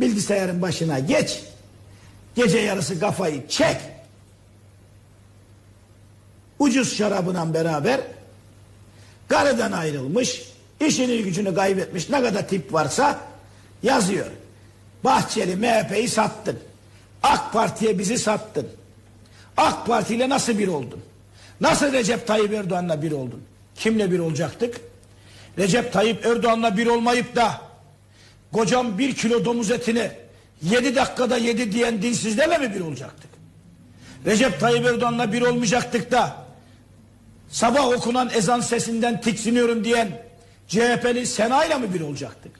Bilgisayarın başına geç. Gece yarısı kafayı çek. Ucuz şarabına beraber karıdan ayrılmış, işini gücünü kaybetmiş ne kadar tip varsa yazıyor. Bahçeli MHP'yi sattın. AK Parti'ye bizi sattın. AK Parti ile nasıl bir oldun? Nasıl Recep Tayyip Erdoğan'la bir oldun? Kimle bir olacaktık? Recep Tayyip Erdoğan'la bir olmayıp da kocam bir kilo domuz etini yedi dakikada yedi diyen dinsizlerle mi bir olacaktık? Recep Tayyip Erdoğan'la bir olmayacaktık da sabah okunan ezan sesinden tiksiniyorum diyen CHP'li Sena'yla mı bir olacaktık?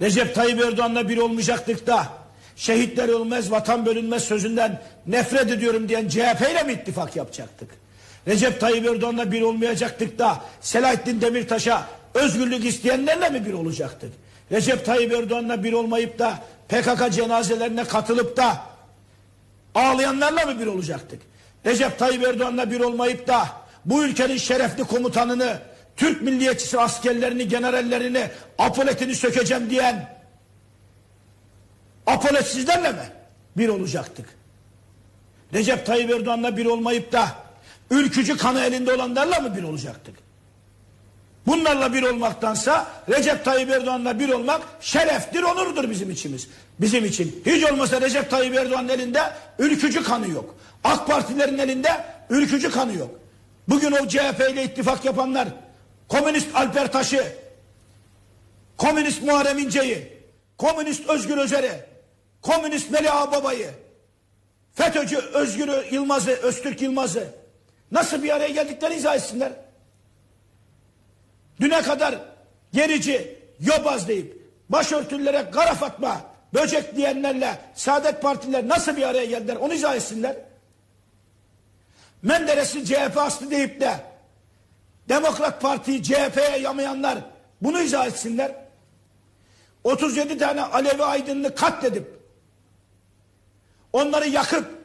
Recep Tayyip Erdoğan'la bir olmayacaktık da şehitler ölmez vatan bölünmez sözünden nefret ediyorum diyen CHP ile mi ittifak yapacaktık? Recep Tayyip Erdoğan'la bir olmayacaktık da Selahattin Demirtaş'a özgürlük isteyenlerle mi bir olacaktık? Recep Tayyip Erdoğan'la bir olmayıp da PKK cenazelerine katılıp da ağlayanlarla mı bir olacaktık? Recep Tayyip Erdoğan'la bir olmayıp da bu ülkenin şerefli komutanını, Türk milliyetçisi askerlerini, generallerini, apoletini sökeceğim diyen apoletsizlerle mi bir olacaktık? Recep Tayyip Erdoğan'la bir olmayıp da ülkücü kanı elinde olanlarla mı bir olacaktık? Bunlarla bir olmaktansa Recep Tayyip Erdoğan'la bir olmak şereftir, onurdur bizim içimiz. Bizim için. Hiç olmasa Recep Tayyip Erdoğan'ın elinde ülkücü kanı yok. AK Partilerin elinde ülkücü kanı yok. Bugün o CHP ile ittifak yapanlar, Komünist Alper Taş'ı, Komünist Muharrem İnce'yi, Komünist Özgür Özel'i, Komünist Melih Ağbaba'yı, FETÖ'cü Özgür Yılmaz'ı, Öztürk Yılmaz'ı nasıl bir araya geldiklerini izah etsinler. Düne kadar gerici, yobaz deyip başörtülere kara fatma, böcek diyenlerle Saadet Partiler nasıl bir araya geldiler onu izah etsinler. Menderes'i CHP aslı deyip de Demokrat Parti'yi CHP'ye yamayanlar bunu izah etsinler. 37 tane Alevi aydınını katledip onları yakıp